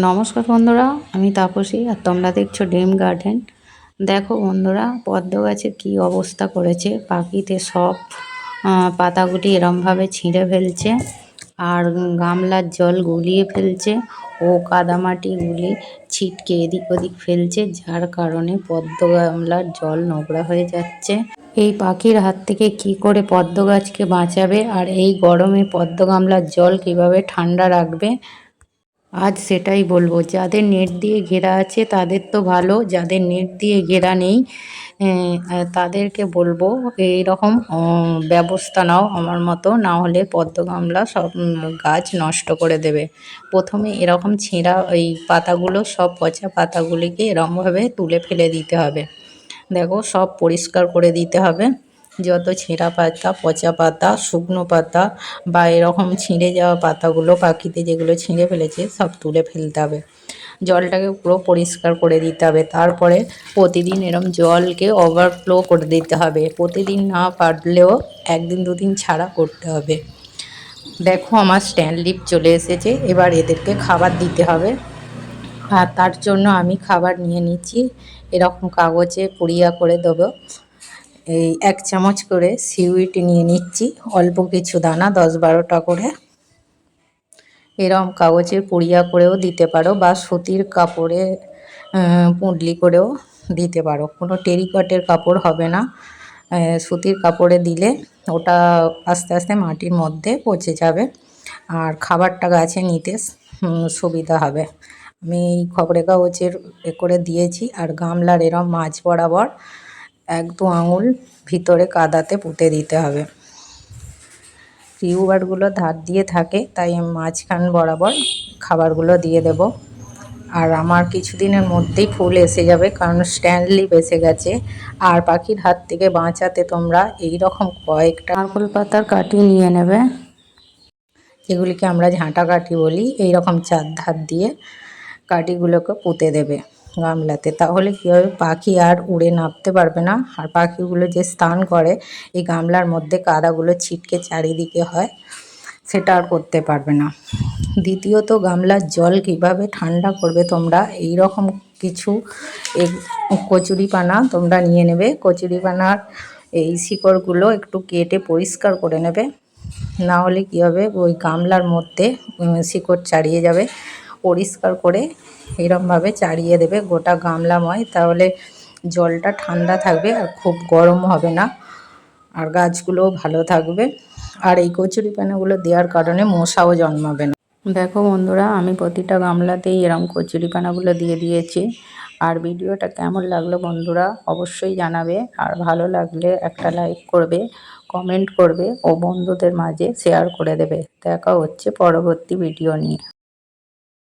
নমস্কার বন্ধুরা, আমি তাপসী আর তোমরা দেখছ ড্রিম গার্ডেন। দেখো বন্ধুরা, পদ্ম গাছের কী অবস্থা করেছে, পাখিতে সব পাতাগুলি এরমভাবে ছিঁড়ে ফেলছে, আর গামলার জল গুলিয়ে ফেলছে, ও কাদামাটিগুলি ছিটকে এদিক ওদিক ফেলছে, যার কারণে পদ্ম গামলার জল নোংরা হয়ে যাচ্ছে। এই পাখির হাত থেকে কি করে পদ্ম গাছকে বাঁচাবে, আর এই গরমে পদ্ম গামলার জল কীভাবে ঠান্ডা রাখবে আজ সেটাই বলব যাদের নেট দিয়ে ঘেরা আছে তাদের তো ভালো যাদের নেট দিয়ে ঘেরা নেই তাদেরকে বলব এইরকম আহ, ব্যবস্থা নাও আমার মতো না হলে পদ্ম গামলা সব গাছ নষ্ট করে দেবে। প্রথমে এরকম ছেঁড়া ওই পাতাগুলো সব পচা পাতাগুলিকে এরকমভাবে তুলে ফেলে দিতে হবে। দেখো সব পরিষ্কার করে দিতে হবে। যত ছেঁড়া পাতা, পচা পাতা, শুকনো পাতা বা এরকম ছিঁড়ে যাওয়া পাতাগুলো পাখিতে যেগুলো ছিঁড়ে ফেলেছে সব তুলে ফেলতে হবে। জলটাকে পুরো পরিষ্কার করে দিতে হবে। তারপরে প্রতিদিন এরম জলকে ওভারফ্লো করে দিতে হবে। প্রতিদিন না পারলেও একদিন, দুদিন ছাড়া করতে হবে। দেখো আমার স্ট্যান্ড লিপ চলে এসেছে। এবার এদেরকে খাবার দিতে হবে। আর তার জন্য আমি খাবার নিয়ে নিচ্ছি। এরকম কাগজে পুড়িয়া করে দেবো। এই এক চামচ করে সিউইট নিয়ে নিচ্ছি। অল্প কিছু দানা, দশ বারোটা করে। এরম কাগজে পুড়িয়া করেও দিতে পারো বা সুতির কাপড়ে পুঁটলি করেও দিতে পারো। কোনো টেরিকটের কাপড় হবে না। সুতির কাপড়ে দিলে ওটা আস্তে আস্তে মাটির মধ্যে পচে যাবে আর খাবারটা গাছে নিতে সুবিধা হবে। আমি এই কাগজের এ করে দিয়েছি আর গামলার এরম মাছ বরাবর এক দু আঙুল ভিতরে কাদাতে পুঁতে দিতে হবে। টিউবারগুলো ধার দিয়ে থাকে, তাই মাঝখান বরাবর খাবারগুলো দিয়ে দেব। আর আমার কিছুদিনের মধ্যেই ফুল এসে যাবে, কারণ স্ট্যান্ডলিপ এসে গেছে। আর পাখির হাত থেকে বাঁচাতে তোমরা এই রকম কয়েকটা নারকোল পাতার কাটি নিয়ে নেবে, যেগুলিকে আমরা ঝাঁটা কাঠি বলি। এই রকম চার ধার দিয়ে কাঠিগুলোকে পুঁতে দেবে। গামলাতে তাহলে কী হবে পাখি আর উড়ে নামতে পারবে না? আর পাখিগুলো যে স্নান করে, এই গামলার মধ্যে কাদাগুলো ছিটকে চারিদিকে হয়, সেটা আর করতে পারবে না। দ্বিতীয়ত, গামলার জল কীভাবে ঠান্ডা করবে তোমরা? এই রকম কিছু কচুরিপানা তোমরা নিয়ে নেবে। কচুরিপানার এই শিকড়গুলো একটু কেটে পরিষ্কার করে নেবে। না হলে কী হবে ওই গামলার মধ্যে শিকড় ছাড়িয়ে যাবে। পরিষ্কার করে এরমভাবে চাড়িয়ে দেবে গোটা গামলাময়, তাহলে জলটা ঠান্ডা থাকবে আর খুব গরম হবে না। আর গাছগুলোও ভালো থাকবে। আর এই কচুরি পানাগুলো দেওয়ার কারণে মশাও জন্মাবে না। দেখো বন্ধুরা, আমি প্রতিটা গামলাতেই এরম কচুরি পানাগুলো দিয়ে দিয়েছি। আর ভিডিওটা কেমন লাগল বন্ধুরা, অবশ্যই জানাবে। আর ভালো লাগলে একটা লাইক করবে, কমেন্ট করবে ও বন্ধুদের মাঝে শেয়ার করে দেবে। দেখা হচ্ছে পরবর্তী ভিডিও নিয়ে।